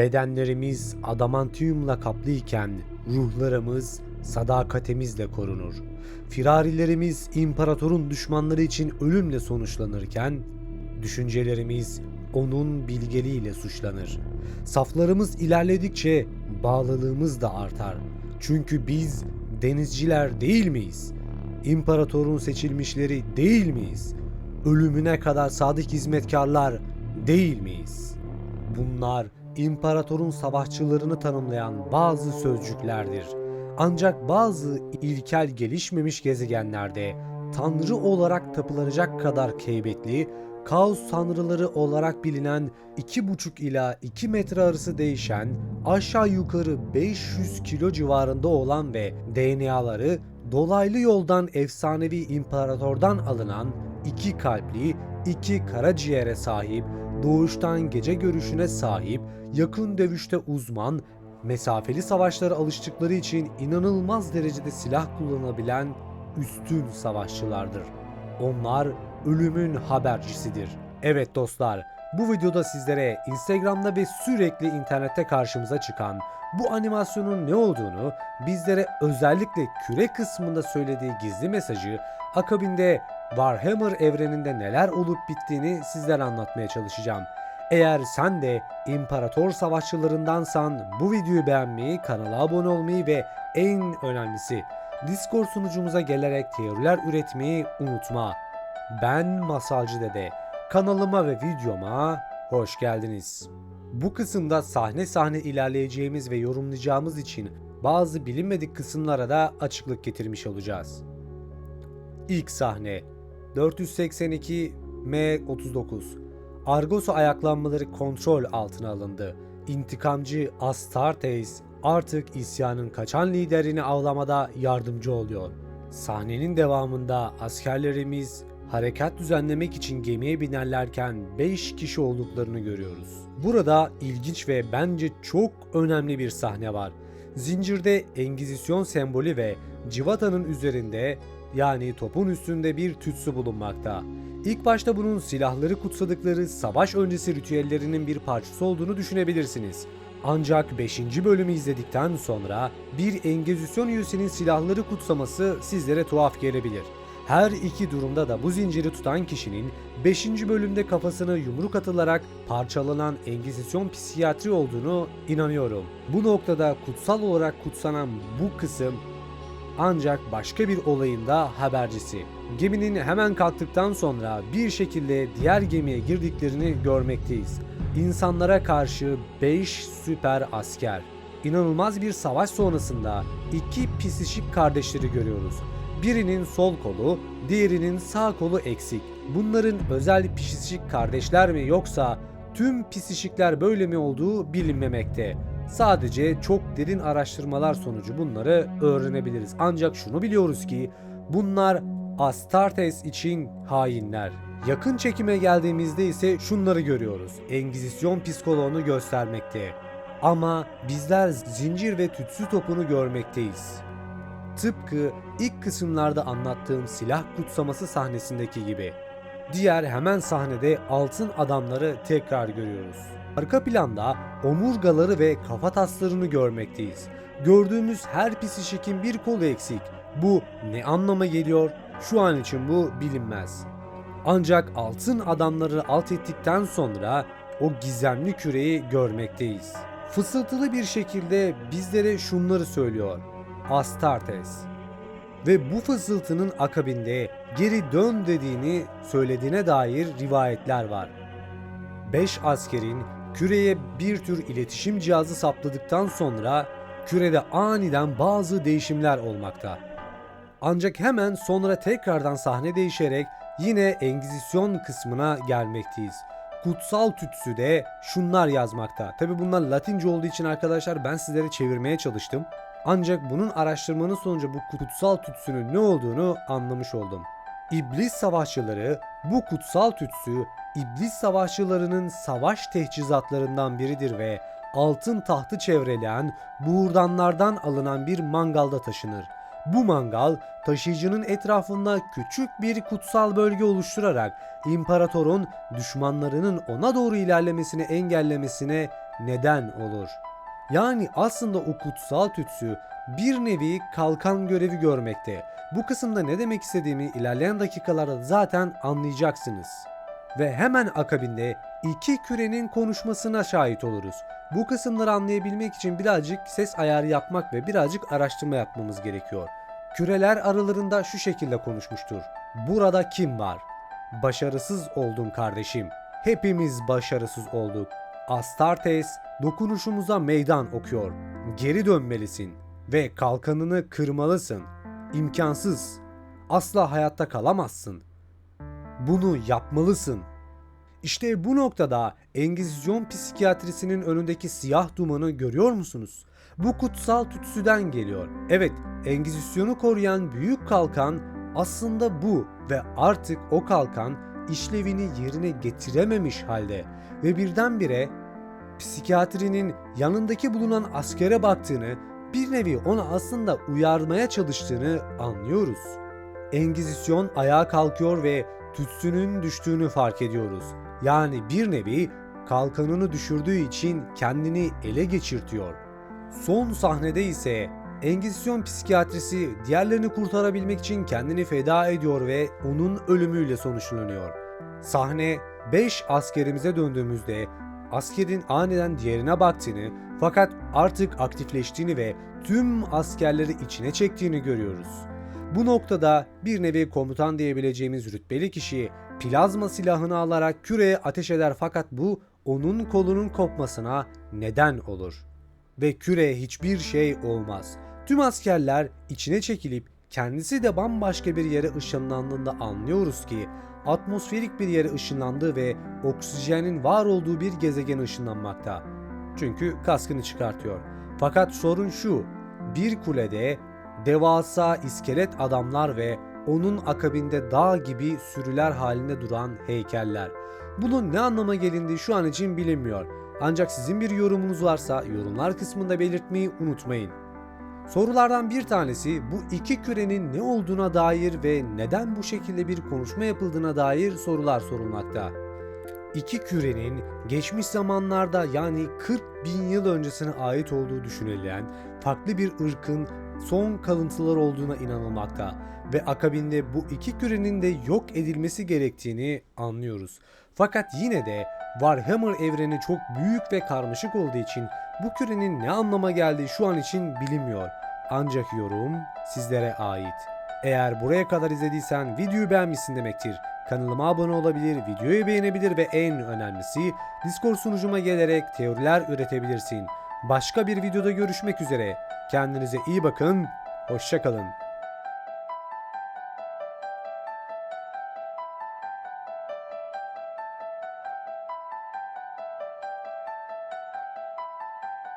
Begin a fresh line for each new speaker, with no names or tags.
Bedenlerimiz adamantiumla kaplıyken ruhlarımız sadakatimizle korunur. Firarilerimiz imparatorun düşmanları için ölümle sonuçlanırken düşüncelerimiz onun bilgeliğiyle suçlanır. Saflarımız ilerledikçe bağlılığımız da artar. Çünkü biz denizciler değil miyiz? İmparatorun seçilmişleri değil miyiz? Ölümüne kadar sadık hizmetkarlar değil miyiz? Bunlar imparatorun savaşçılarını tanımlayan bazı sözcüklerdir. Ancak bazı ilkel gelişmemiş gezegenlerde tanrı olarak tapılacak kadar heybetli, kaos tanrıları olarak bilinen 2,5 ila 2 metre arası değişen, aşağı yukarı 500 kilo civarında olan ve DNA'ları dolaylı yoldan efsanevi imparatordan alınan iki kalpli, iki karaciğere sahip, doğuştan gece görüşüne sahip, yakın dövüşte uzman, mesafeli savaşlara alıştıkları için inanılmaz derecede silah kullanabilen üstün savaşçılardır. Onlar ölümün habercisidir. Evet dostlar, bu videoda sizlere Instagram'da ve sürekli internette karşımıza çıkan bu animasyonun ne olduğunu, bizlere özellikle küre kısmında söylediği gizli mesajı, akabinde Warhammer evreninde neler olup bittiğini sizlere anlatmaya çalışacağım. Eğer sen de imparator savaşçılarındansan bu videoyu beğenmeyi, kanala abone olmayı ve en önemlisi Discord sunucumuza gelerek teoriler üretmeyi unutma. Ben Masalcı Dede. Kanalıma ve videoma hoş geldiniz. Bu kısımda sahne sahne ilerleyeceğimiz ve yorumlayacağımız için bazı bilinmedik kısımlara da açıklık getirmiş olacağız. İlk sahne 482 M39 Argos'u ayaklanmaları kontrol altına alındı. İntikamcı Astartes artık isyanın kaçan liderini avlamada yardımcı oluyor. Sahnenin devamında askerlerimiz harekat düzenlemek için gemiye binerlerken 5 kişi olduklarını görüyoruz. Burada ilginç ve bence çok önemli bir sahne var. Zincirde Engizisyon sembolü ve civatanın üzerinde yani topun üstünde bir tütsü bulunmakta. İlk başta bunun silahları kutsadıkları savaş öncesi ritüellerinin bir parçası olduğunu düşünebilirsiniz. Ancak 5. bölümü izledikten sonra bir Engizisyon üyesinin silahları kutsaması sizlere tuhaf gelebilir. Her iki durumda da bu zinciri tutan kişinin 5. bölümde kafasına yumruk atılarak parçalanan Engizisyon psikiyatri olduğunu inanıyorum. Bu noktada kutsal olarak kutsanan bu kısım ancak başka bir olayın da habercisi. Geminin hemen kalktıktan sonra bir şekilde diğer gemiye girdiklerini görmekteyiz. İnsanlara karşı 5 süper asker. İnanılmaz bir savaş sonrasında iki pisişik kardeşleri görüyoruz. Birinin sol kolu, diğerinin sağ kolu eksik. Bunların özel pisişik kardeşler mi yoksa tüm pisişikler böyle mi olduğu bilinmemekte. Sadece çok derin araştırmalar sonucu bunları öğrenebiliriz. Ancak şunu biliyoruz ki bunlar Astartes için hainler. Yakın çekime geldiğimizde ise şunları görüyoruz. Engizisyon psikoloğunu göstermekte. Ama bizler zincir ve tütsü topunu görmekteyiz. Tıpkı ilk kısımlarda anlattığım silah kutsaması sahnesindeki gibi. Diğer hemen sahnede altın adamları tekrar görüyoruz. Arka planda omurgaları ve kafa taslarını görmekteyiz. Gördüğümüz her pisişikin bir kolu eksik. Bu ne anlama geliyor? Şu an için bu bilinmez. Ancak altın adamları alt ettikten sonra o gizemli küreyi görmekteyiz. Fısıltılı bir şekilde bizlere şunları söylüyor. Astartes. Ve bu fısıltının akabinde geri dön dediğini söylediğine dair rivayetler var. 5 askerin küreye bir tür iletişim cihazı sapladıktan sonra kürede aniden bazı değişimler olmakta. Ancak hemen sonra tekrardan sahne değişerek yine Engizisyon kısmına gelmekteyiz. Kutsal tütsüde şunlar yazmakta. Tabi bunlar Latince olduğu için arkadaşlar ben sizlere çevirmeye çalıştım. Ancak bunun araştırmanın sonucu bu kutsal tütsünün ne olduğunu anlamış oldum. İblis savaşçıları bu kutsal tütsü İblis savaşçılarının savaş teçhizatlarından biridir ve altın tahtı çevreleyen buğurdanlardan alınan bir mangalda taşınır. Bu mangal taşıyıcının etrafında küçük bir kutsal bölge oluşturarak imparatorun düşmanlarının ona doğru ilerlemesini engellemesine neden olur? Yani aslında o kutsal tütsü bir nevi kalkan görevi görmekte. Bu kısımda ne demek istediğimi ilerleyen dakikalarda zaten anlayacaksınız. Ve hemen akabinde iki kürenin konuşmasına şahit oluruz. Bu kısımları anlayabilmek için birazcık ses ayarı yapmak ve birazcık araştırma yapmamız gerekiyor. Küreler aralarında şu şekilde konuşmuştur. Burada kim var? Başarısız oldun kardeşim. Hepimiz başarısız olduk. Astartes dokunuşumuza meydan okuyor. Geri dönmelisin ve kalkanını kırmalısın. İmkansız. Asla hayatta kalamazsın. Bunu yapmalısın. İşte bu noktada Engizisyon psikiyatrisinin önündeki siyah dumanı görüyor musunuz? Bu kutsal tütsüden geliyor. Evet, Engizisyonu koruyan büyük kalkan aslında bu ve artık o kalkan işlevini yerine getirememiş halde ve birdenbire psikiyatrinin yanındaki bulunan askere baktığını, bir nevi ona aslında uyarmaya çalıştığını anlıyoruz. Engizisyon ayağa kalkıyor ve tütsünün düştüğünü fark ediyoruz. Yani bir nevi kalkanını düşürdüğü için kendini ele geçirtiyor. Son sahnede ise Engizisyon psikiyatrisi diğerlerini kurtarabilmek için kendini feda ediyor ve onun ölümüyle sonuçlanıyor. Sahne 5 askerimize döndüğümüzde askerin aniden diğerine baktığını fakat artık aktifleştiğini ve tüm askerleri içine çektiğini görüyoruz. Bu noktada bir nevi komutan diyebileceğimiz rütbeli kişi plazma silahını alarak küreye ateş eder fakat bu onun kolunun kopmasına neden olur. Ve küreye hiçbir şey olmaz. Tüm askerler içine çekilip kendisi de bambaşka bir yere ışınlandığında anlıyoruz ki atmosferik bir yere ışınlandığı ve oksijenin var olduğu bir gezegene ışınlanmakta. Çünkü kaskını çıkartıyor. Fakat sorun şu, bir kulede devasa iskelet adamlar ve onun akabinde dağ gibi sürüler halinde duran heykeller. Bunun ne anlama gelindiği şu an için bilinmiyor. Ancak sizin bir yorumunuz varsa yorumlar kısmında belirtmeyi unutmayın. Sorulardan bir tanesi bu iki kürenin ne olduğuna dair ve neden bu şekilde bir konuşma yapıldığına dair sorular sorulmakta. İki kürenin geçmiş zamanlarda yani 40 bin yıl öncesine ait olduğu düşünülen farklı bir ırkın son kalıntıları olduğuna inanılmakta ve akabinde bu iki kürenin de yok edilmesi gerektiğini anlıyoruz. Fakat yine de Warhammer evreni çok büyük ve karmaşık olduğu için bu kürenin ne anlama geldiği şu an için bilinmiyor. Ancak yorum sizlere ait. Eğer buraya kadar izlediysen videoyu beğenmişsin demektir. Kanalıma abone olabilir, videoyu beğenebilir ve en önemlisi Discord sunucuma gelerek teoriler üretebilirsin. Başka bir videoda görüşmek üzere. Kendinize iyi bakın, hoşçakalın.